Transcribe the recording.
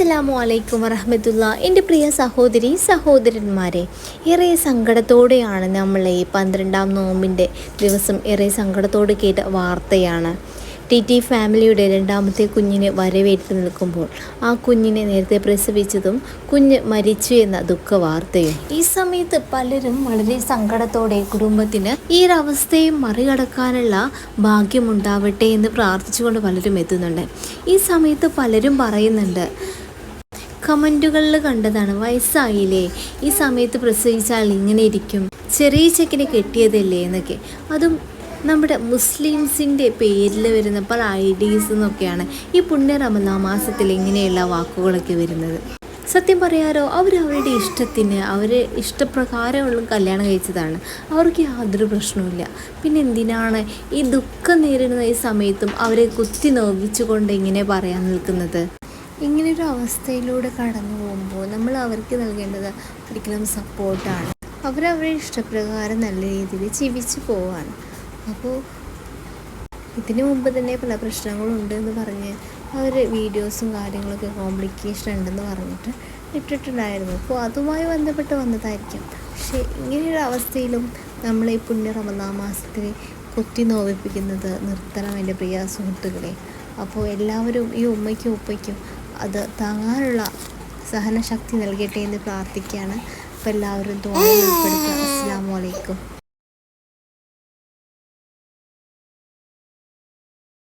അസ്സലാമു അലൈക്കും വറഹമത്തുള്ള. എന്റെ പ്രിയ സഹോദരി സഹോദരന്മാരെ ഏറെ സങ്കടത്തോടെയാണ് നമ്മൾ ഈ പന്ത്രണ്ടാം നോമ്പിന്റെ ദിവസം ഏറെ സങ്കടത്തോടെ കേട്ട വാർത്തയാണ്. ടി ടി ഫാമിലിയുടെ രണ്ടാമത്തെ കുഞ്ഞിനെ വരവേറ്റ് നിൽക്കുമ്പോൾ ആ കുഞ്ഞിനെ നേരത്തെ പ്രസവിച്ചതും കുഞ്ഞ് മരിച്ചു എന്ന ദുഃഖ വാർത്തയും. ഈ സമയത്ത് പലരും വളരെ സങ്കടത്തോടെ കുടുംബത്തിന് ഈ ഒരു അവസ്ഥയും മറികടക്കാനുള്ള ഭാഗ്യമുണ്ടാവട്ടെ എന്ന് പ്രാർത്ഥിച്ചുകൊണ്ട് പലരും എത്തുന്നുണ്ട്. ഈ സമയത്ത് പലരും പറയുന്നുണ്ട് കമന്റുകളിൽ കണ്ടതാണ് വയസ്സായില്ലേ? ഈ സമയത്ത് പ്രസവിച്ചാൽ ഇങ്ങനെ ഇരിക്കും. ചെറിയ ചെക്കിനെ കെട്ടിയതല്ലേ? എന്നൊക്കെ. അതും നമ്മുടെ മുസ്ലിംസിന്റെ പേരിൽ വരുന്ന പല ഐഡീസ് എന്നൊക്കെയാണ് ഈ പുണ്യ റമദാ മാസത്തിൽ ഇങ്ങനെയുള്ള വാക്കുകളൊക്കെ വരുന്നത്. സത്യം പറയാറോ അവർ അവരുടെ ഇഷ്ടത്തിന് അവർ ഇഷ്ടപ്രകാരമുള്ള കല്യാണം കഴിച്ചതാണ്. അവർക്ക് യാതൊരു പ്രശ്നവുമില്ല. പിന്നെ എന്തിനാണ് ഈ ദുഃഖം നേരിടുന്ന ഈ സമയത്തും അവരെ കുത്തി നോവിച്ചുകൊണ്ട് ഇങ്ങനെ പറയാൻ നിൽക്കുന്നത്? ഇങ്ങനൊരു അവസ്ഥയിലൂടെ കടന്നു പോകുമ്പോൾ നമ്മൾ അവർക്ക് നൽകേണ്ടത് ഒരിക്കലും സപ്പോർട്ടാണ് അവരവരുടെ ഇഷ്ടപ്രകാരം നല്ല രീതിയിൽ ജീവിച്ചു പോവാണ്. അപ്പോൾ ഇതിനു മുമ്പ് തന്നെ പല പ്രശ്നങ്ങളുണ്ട് എന്ന് പറഞ്ഞ് അവർ വീഡിയോസും കാര്യങ്ങളൊക്കെ കോംപ്ലിക്കേഷൻ ഉണ്ടെന്ന് പറഞ്ഞിട്ട് ഇട്ടിട്ടുണ്ടായിരുന്നു. അപ്പോൾ അതുമായി ബന്ധപ്പെട്ട് വന്നതായിരിക്കും. പക്ഷേ ഇങ്ങനെയൊരു അവസ്ഥയിലും നമ്മൾ ഈ പുണ്യ റമദാൻ മാസത്തിൽ കൊത്തി നോവിപ്പിക്കുന്നത് നിർത്തണം എന്റെ പ്രിയ സുഹൃത്തുക്കളെ. അപ്പോൾ എല്ലാവരും ഈ ഉമ്മയ്ക്കും ഉപ്പയ്ക്കും അത് താങ്ങാനുള്ള സഹനശക്തി നൽകട്ടെ എന്ന് പ്രാർത്ഥിക്കുകയാണ്. അപ്പോൾ എല്ലാവരും തോന്നി ഉൾപ്പെടുത്തുക. അസ്സാം വലൈക്കും